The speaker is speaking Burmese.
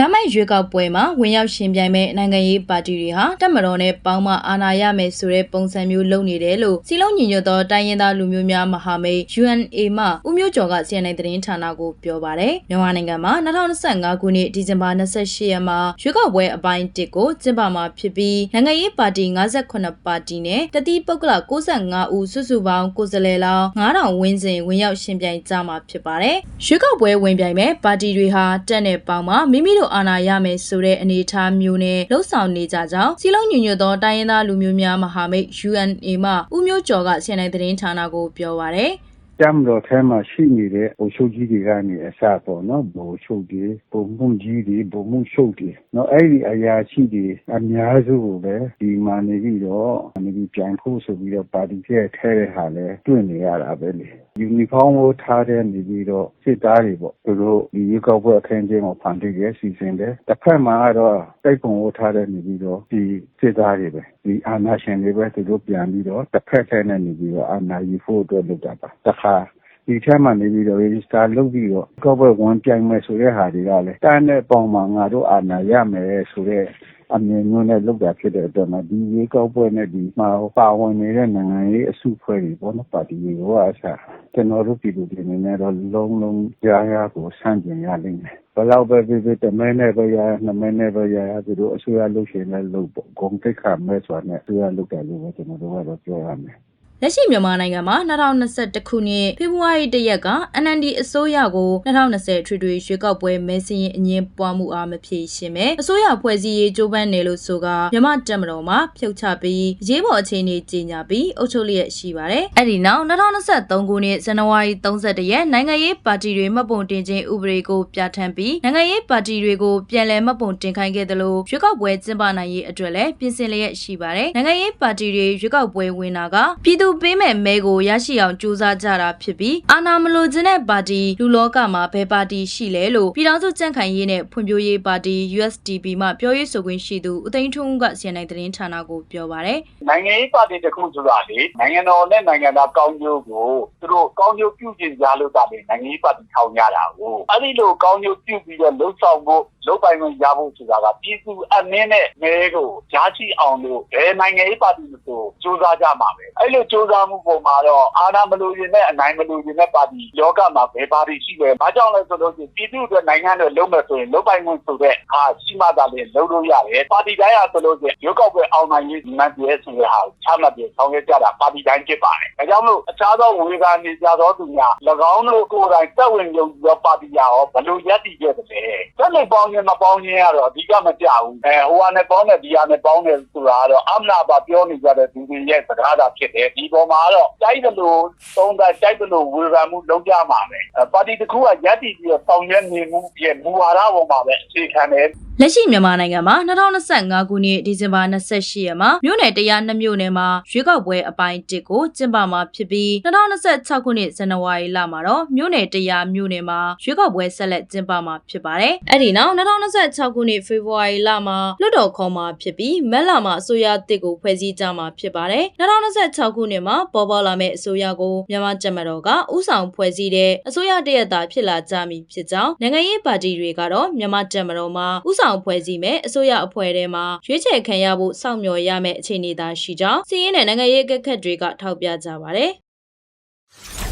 လာမယ့်ရွေးကောက်ပွဲမှာဝင်ရောက်ရှင်ပြိုင်မဲ့နိုင်ငံရေးပါတီတွေဟာတက်မတော်နဲ့ပေါင်းမအာဏာရမယ်ဆိုတဲ့ပုံစံမျိုးလုပ်နေတယ်လို့စီလုံးညီညွတ်သောတိုင်းရင်းသားလူမျိုးများမဟာမိတ် UNA မှဦးမျိုးကျော်က CNN သတင်းဌာနကိုပြောပါတယ်။မြန်မာနိုင်ငံမှာ2025ခုနှစ်ဒီဇင်ဘာ28ရက်မှာရွေးကောက်ပွဲအပိုင်း1ကိုကျင်းပမှာဖြစ်ပြီးနိုင်ငံရေးပါတီ58ပါတီနဲ့တတိပုဂ္ဂလ65ဦးစုစုပေါင်းကိုယ်စားလှယ်လောင်း9000ဝန်းကျင်ဝင်ရောက်ရှင်ပြိုင်ကြမှာဖြစ်ပါတယ်။ရွေးကောက်ပွဲဝင်ပြိုင်မဲ့ပါတီတွေဟာတက်နဲ့ပေါင်းမှာမိမိတို့အာဏာရမယ်ဆိုတဲ့အနေအထားမျိုးနဲ့လှုပ်ဆောင်နေကြကြောင်းစီလုံးညညွတ်သောတိုင်းရင်းသားလူမျိုးများမဟာမိတ် UNA မှဦးမျိုးကျော်ကစီနိုင်သတင်းဌာနကိုပြောပါရယ် တမ်တော်ထဲမှာရှိနေတဲ့အုပ်ချုပ်ကြီးတွေကနေအစပေါ့နော်ဘိုလ်ချုပ်တွေပုံမှုကြီးတွေပုံမှုချုပ်တွေနော်အဲ့ဒီအရာရှိတွေအများစုကိုပဲဒီမှာနေပြီးတော့နေပြီးပြန်ဖို့ဆိုပြီးတော့ပါတီရဲ့ထဲတဲ့ဟာလဲတွေ့နေရတာပဲလေယူနီဖောင်းကိုထားတဲ့နေပြီးတော့စစ်သားတွေပေါ့သူတို့ဒီရေကောက်ပွဲအခင်းကျင်းကိုဖန်တီးရဲ့စီစဉ်တယ်တစ်ဖက်မှာကတော့တိုက်ပုံကိုထားတဲ့နေပြီးတော့ဒီစစ်သားတွေပဲဒီအာဏာရှင်တွေပဲသူတို့ပြန်ပြီးတော့တစ်ဖက်ထဲနဲ့နေပြီးတော့အာဏာယူဖို့အတွက်လုပ်တာပါတစ်ခါဒီထဲမှာနေပြီးတော့ register လုပ်ပြီးတော့ကောက်ပွဲဝင်ပြိုင်မယ်ဆိုတဲ့ဟာတွေကလည်းတန်းတဲ့ပုံမှာငါတို့အာဏာရမယ်ဆိုတဲ့အမြင်မျိုးနဲ့လုပ်တာဖြစ်တဲ့အတွက်မှာဒီရေကောက်ပွဲနဲ့ဒီမှာပါဝင်နေတဲ့နိုင်ငံရေးအစုဖွဲ့တွေပေါ့နော်ပါတီတွေကအားစားကျွန်တော်တို့ပြည်သူတွေအနေနဲ့တော့လုံးလုံးကြားရကိုစန့်ကျင်ရလိမ့်မယ်ဘယ်တော့ပဲဖြစ်ဖြစ်တမဲနဲ့ပဲရနှမဲနဲ့ပဲရသူတို့အစိုးရလုပ်ရှင်လည်းလုပ်ပေါ့ဂုံတိတ်ခါမဲဆိုတာနဲ့အစိုးရလုပ်တယ်လို့ပဲကျွန်တော်တို့ကတော့ပြောရမယ် လက်ရှိမြန်မာနိုင်ငံမှာ2021ခုနှစ်ဖေဖော်ဝါရီလရက်က NND အစိုးရကို2020ထွေထွေရွေးကောက်ပွဲမဲစရင်အငင်းပွားမှုအားမဖြေရှင်းပဲအစိုးရဖွဲ့စည်းရေးကြိုးပမ်းနေလို့ဆိုကမြန်မာတပ်မတော်မှာဖြုတ်ချပြီးရေးပေါ်အခြေအနေကြီးညာပြီးအုပ်ချုပ်လျက်ရှိပါတယ်။အဲ့ဒီနောက်2023ခုနှစ်ဇန်နဝါရီ31ရက်နိုင်ငံရေးပါတီတွေမှတ်ပုံတင်ခြင်းဥပဒေကိုပြဋ္ဌာန်းပြီးနိုင်ငံရေးပါတီတွေကိုပြန်လည်မှတ်ပုံတင်ခိုင်းခဲ့သလိုရွေးကောက်ပွဲကျင်းပနိုင်ရေးအတွက်လည်းပြင်ဆင်လျက်ရှိပါတယ်။နိုင်ငံရေးပါတီတွေရွေးကောက်ပွဲဝင်တာကပြည်သူပေးမဲ့မဲကိုရရှိအောင်ကြိုးစားကြတာဖြစ်ပြီးအာဏာမလိုချင်တဲ့ပါတီလူလောကမှာဘယ်ပါတီရှိလဲလို့ပြည်ထောင်စုကြံ့ခိုင်ရေးနဲ့ဖွံ့ဖြိုးရေးပါတီ USDP မှပြောရေးဆိုခွင့်ရှိသူဦးသိန်းထွန်းဦးကစီရင်သတင်းဌာနကိုပြောပါရယ်နိုင်ငံရေးပါတီတစ်ခုဆိုတာလေနိုင်ငံတော်နဲ့နိုင်ငံသားကောင်းကျိုးကိုသူတို့ကောင်းကျိုးပြုကျင်ကြလို့တာလေနိုင်ငံရေးပါတီထောင်ကြတာကိုအဲ့ဒီလိုကောင်းကျိုးပြုပြီးတော့လှုပ်ဆောင်ဖို့လှုပ်ပိုင်ခွင့်ရဖို့ဆိုတာကပြည်သူအမင်းနဲ့မဲကိုကြားချအောင်လို့ဘယ်နိုင်ငံရေးပါတီမဆိုစူးစမ်းကြမှာပဲ အဲ့လိုစူးစမ်းမှုပုံမှာတော့အာဏာမလိုရင်နဲ့အနိုင်မလိုရင်နဲ့ပါတီယောဂမှာဘယ်ပါတီရှိလဲဘာကြောင့်လဲဆိုတော့ပြည်သူတွေနိုင်ငံတွေလုံးမဲ့ဆိုရင်လှုပ်ပိုင်ခွင့်ဆိုတဲ့ဟာရှိမှသာလေလှုပ်လို့ရတယ်ပါတီတိုင်းအားဆိုလို့ရှိရင်ရုပ်ောက်ပွဲအောင်နိုင်ရေးမှန်ပြဲဆိုတဲ့ဟာချမှတ်ပြီးဆောင်ရွက်ကြတာပါတီတိုင်းဖြစ်ပါတယ်ဒါကြောင့်မို့အခြားသောဝေဖန်နေကြသောသူများ၎င်းတို့ကိုယ်တိုင်သက်ဝင်ယုံကြည်သောပါတီရောဘယ်လိုရည်တည်ခဲ့တယ် လဲသက်နေပေါင်းရင်မပေါင်းရင်ကတော့အဓိကမကြဘူးအဲဟိုဟာနဲ့ပေါင်းတယ်ဒီဟာနဲ့ပေါင်းတယ်ဆိုတာကတော့အမနာပါပြောနေကြတဲ့သူတွေရဲ့စကားသာဖြစ်တယ်ဒီပေါ်မှာတော့တိုက်တယ်လို့သုံးသပ်တိုက်တယ်လို့ဝေဖန်မှုလုပ်ကြမှာပဲပါတီတစ်ခုကရည်တည်ပြီးဆောင်ရွက်နေမှုရဲ့မူဝါဒပေါ်မှာပဲအခြေခံတယ် လက်ရှိမြန်မာနိုင်ငံမှာ2025ခုနှစ်ဒီဇင်ဘာ28ရက်မှာမြို့နယ်102မြို့နယ်မှာရွေးကောက်ပွဲအပိုင်း1ကိုကျင်းပမှာဖြစ်ပြီး2026ခုနှစ်ဇန်နဝါရီလမှာတော့မြို့နယ်100မြို့နယ်မှာရွေးကောက်ပွဲဆက်လက်ကျင်းပမှာဖြစ်ပါတယ်။အဲ့ဒီနောက်2026ခုနှစ်ဖေဖော်ဝါရီလမှာလွှတ်တော်ခေါ်မှာဖြစ်ပြီးမက်လာမှာအစိုးရတစ်ကိုဖွဲ့စည်းကြမှာဖြစ်ပါတယ်။2026ခုနှစ်မှာပေါ်ပေါက်လာမယ့်အစိုးရကိုမြန်မာကျမတော်ကဥဆောင်ဖွဲ့စည်းတဲ့အစိုးရတရက်တာဖြစ်လာကြမည်ဖြစ်ကြောင်းနိုင်ငံရေးပါတီတွေကတော့မြန်မာကျမတော်မှာဥဆောင်ဖွဲ့စည်းမဲ့အစိုးရအဖွဲ့ထဲမှာရွေးချယ်ခံရဖို့စောင့်မျှော်ရမယ့်အခြေအနေသာရှိကြောင်းစီးရင်တဲ့နိုင်ငံရေးအကဲခတ်တွေကထောက်ပြကြပါတယ်။